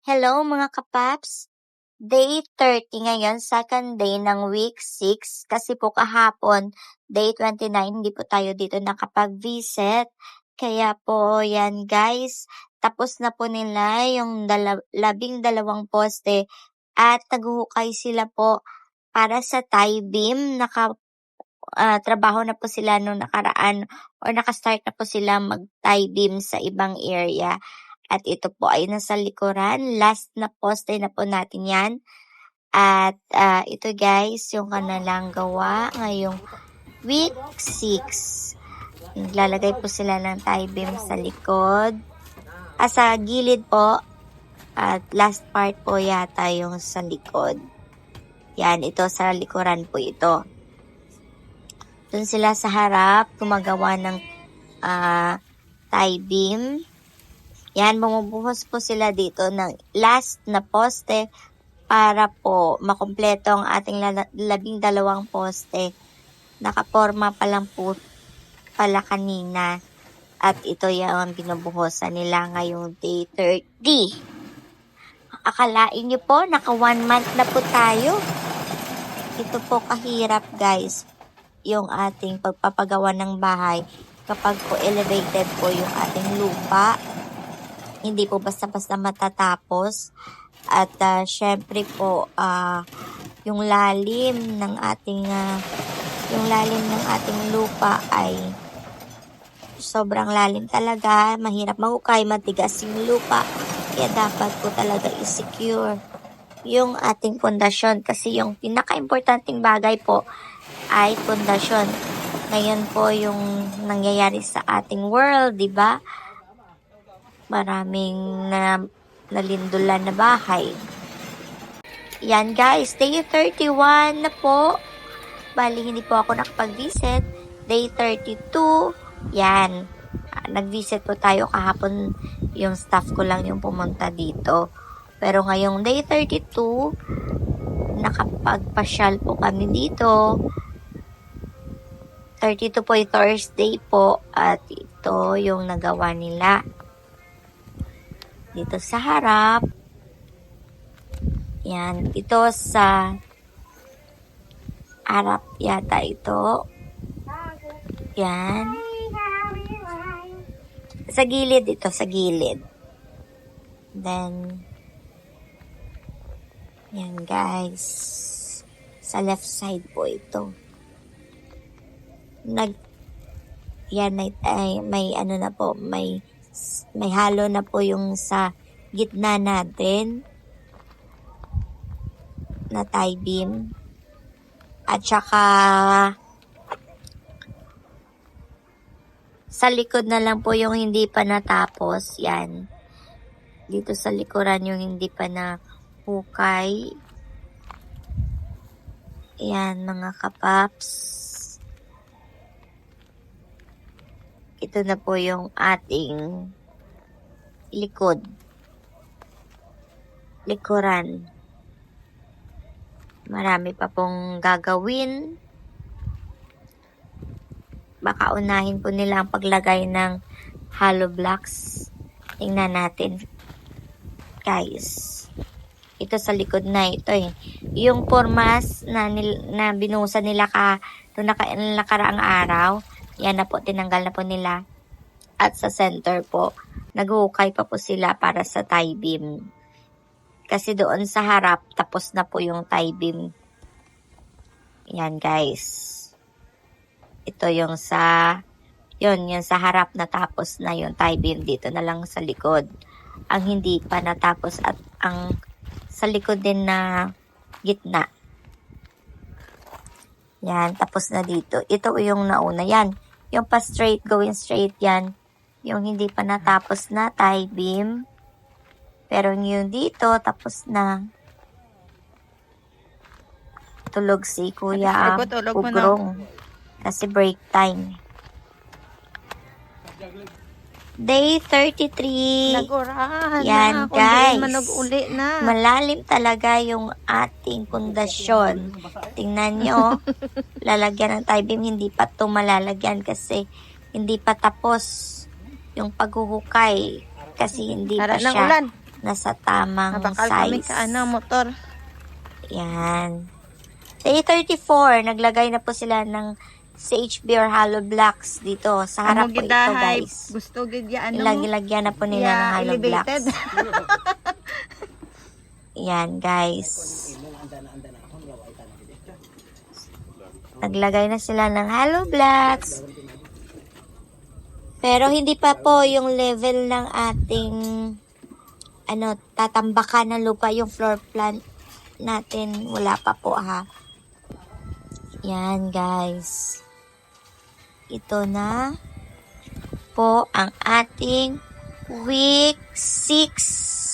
Hello mga kapaps! Day 30 ngayon, second day ng week 6. Kasi po kahapon, day 29, hindi po tayo dito nakapag-visit. Kaya po, yan guys, tapos na po nila yung dala- labing dalawang poste at naghuhukay sila po para sa tie beam. Naka, ah, trabaho na po sila nung nakaraan or nakastart na po sila mag-tie beam sa ibang area. At ito po ay nasa likuran. Last na poste na po natin yan. At ah, ito guys, yung kanilang gawa ngayong week 6. Naglalagay po sila ng tie beam sa likod. Ah, sa gilid po. At last part po yata yung sa likod. Yan, ito sa likuran po ito. Doon sila sa harap, gumagawa ng ah, tie beam. Yan, bumubuhos po sila dito ng last na poste para po makumpleto ang ating labing dalawang poste. Nakaporma pa lang po pala kanina. At ito yung binubuhosan nila ngayong day 30. Akalain nyo po, naka one month na po tayo. Ito po kahirap guys, yung ating pagpapagawa ng bahay kapag po elevated po yung ating lupa hindi po basta-basta matatapos. At ah, syempre po, ah, yung lalim ng ating ah, yung lalim ng ating lupa ay sobrang lalim talaga. Mahirap mahukay, matigas yung lupa. Kaya dapat po talaga i-secure yung ating pundasyon kasi yung pinaka-importanting bagay po ay pundasyon. Ngayon po yung nangyayari sa ating world, di ba? Maraming na nalindulan na bahay. Yan guys, day 31 na po. Bali, hindi po ako nakapag-visit. Day 32, yan. Ah, Nag-visit po tayo kahapon. Yung staff ko lang yung pumunta dito. Pero ngayong day 32, nakapagpasyal po kami dito. 32 po yung Thursday po. At ito yung nagawa nila dito sa harap. Yan, ito sa harap yata ito. Yan. Sa gilid ito, sa gilid. Then, yan guys. Sa left side po ito. Nag, yan ay, ay may ano na po, may may halo na po yung sa gitna natin na tie beam. At saka sa likod na lang po yung hindi pa natapos. Yan. Dito sa likuran yung hindi pa na hukay. Yan mga kapaps. Ito na po yung ating likod. Likuran. Marami pa pong gagawin. Baka unahin po nila ang paglagay ng hollow blocks. Tingnan natin. Guys. Ito sa likod na ito eh. Yung formas na, nil, na binusa nila ka noong naka, nakaraang araw, yan na po, tinanggal na po nila. At sa center po, naghukay pa po sila para sa tie beam. Kasi doon sa harap, tapos na po yung tie beam. Yan guys. Ito yung sa, yun, yung sa harap natapos na yung tie beam dito na lang sa likod. Ang hindi pa natapos at ang sa likod din na gitna. Yan, tapos na dito. Ito yung nauna. Yan, yung pa straight, going straight yan. Yung hindi pa natapos na tie beam. Pero yung dito, tapos na. Tulog si Kuya Ay, tulog. Ugrong. Kasi break time. Day 33. Nagurahan Yan, na. Kung guys. di manog uli na. Malalim talaga yung ating pundasyon. Tingnan nyo, lalagyan ng tie beam, hindi pa ito malalagyan kasi hindi pa tapos yung paghuhukay kasi hindi Tara pa ng siya ulan. nasa tamang Napakal kami size. ka ano, motor. Yan. Day 34, naglagay na po sila ng CHB or hollow blocks dito. Sa harap Amo po ito, guys. Gusto gid ya ano. Ilagilagyan na po nila Yeah, ng hollow elevated. blocks. Yan, guys. Naglagay na sila ng hollow blocks. Pero hindi pa po yung level ng ating ano, tatambakan ng lupa yung floor plan natin. Wala pa po ha. Yan guys. Ito na po ang ating week 6